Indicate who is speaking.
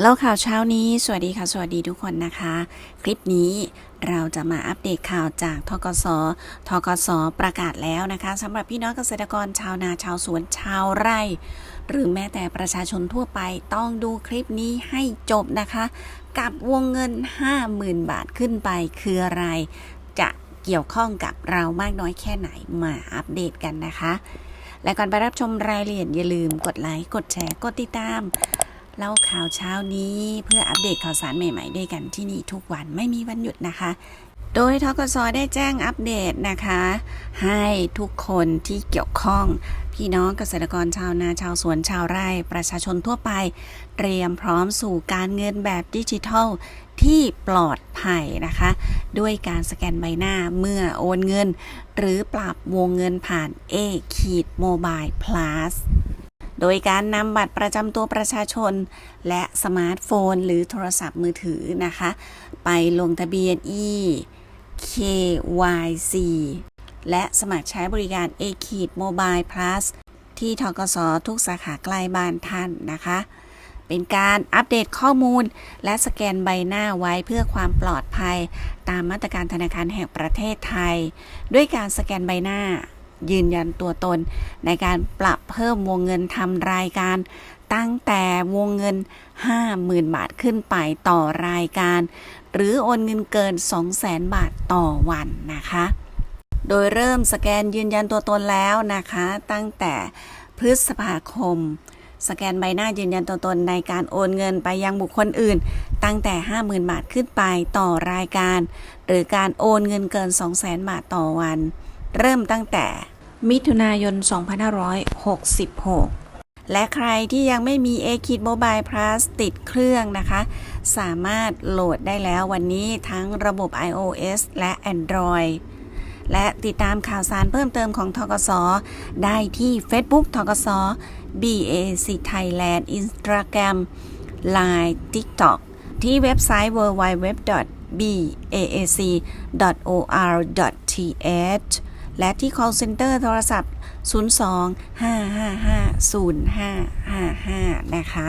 Speaker 1: เล่าข่าวเช้านี้ สวัสดีค่ะ สวัสดีทุกคนนะคะ คลิปนี้เราจะมาอัปเดตข่าวจากทกสทกสประกาศแล้วนะคะสำหรับพี่น้องเกษตรกรชาวนาชาวสวนชาวไร่ หรือแม้แต่ประชาชนทั่วไปต้องดูคลิปนี้ให้จบนะคะ กับวงเงิน 50,000 บาทขึ้นไปคืออะไร จะเกี่ยวข้องกับเรามากน้อยแค่ไหนมาอัปเดตกันนะคะและก่อนไปรับชมรายละเอียดอย่าลืมกดไลค์ กดแชร์ กดติดตาม เล่าข่าวเช้านี้เพื่ออัปเดตข่าวสารใหม่ๆด้วยกันที่นี่ทุกวันไม่มีวันหยุดนะคะ โดยทกสได้แจ้งอัปเดตนะคะ ให้ทุกคนที่เกี่ยวข้องพี่น้องเกษตรกรชาวนาชาวสวนชาวไร่ ประชาชนทั่วไป เตรียมพร้อมสู่การเงินแบบดิจิทัลที่ปลอดภัยนะคะ ด้วยการสแกนใบหน้าเมื่อโอนเงิน หรือปรับวงเงินผ่าน A ขีดโมบาย plus โดยการนำบัตรประจำตัวประชาชน และสมาร์ทโฟน หรือโทรศัพท์มือถือนะคะ ไปลงทะเบียน e KYC และสมัครใช้บริการ A ขีด Mobile Plus ที่ทกสทุกสาขาใกล้บ้านท่านนะคะ เป็นการอัปเดตข้อมูล และสแกนใบหน้าไว้เพื่อความปลอดภัย ตามมาตรการธนาคารแห่งประเทศไทย ด้วยการสแกนใบหน้า ยืนยันตัวตน ในการปรับเพิ่มวงเงินทำรายการ ตั้งแต่วงเงิน 50,000 บาทขึ้นไปต่อรายการ หรือโอนเงินเกิน 200,000 บาทต่อวันนะคะ โดยเริ่มสแกนยืนยันตัวตนแล้วนะคะ ตั้งแต่พฤษภาคมสแกนใบหน้ายืนยันตัวตนในการโอนเงินไปยังบุคคลอื่น ตั้งแต่ 50,000 บาทขึ้นไปต่อรายการ หรือการโอนเงินเกิน 200,000 บาทต่อวัน เริ่มตั้งแต่ มิถุนายน 2566และใครที่ยังไม่มี a k i d Mobile Plus ติดเครื่องนะคะ สามารถโหลดได้แล้ววันนี้ทั้งระบบ iOS และ Android และติดตามข่าวสารเพิ่มเติมของทกส ได้ที่ Facebook ทกส BAC Thailand Instagram Line TikTok ที่เว็บไซต์ www.baac.or.th และที่ call center โทรศัพท์ 02 555 0555 นะคะ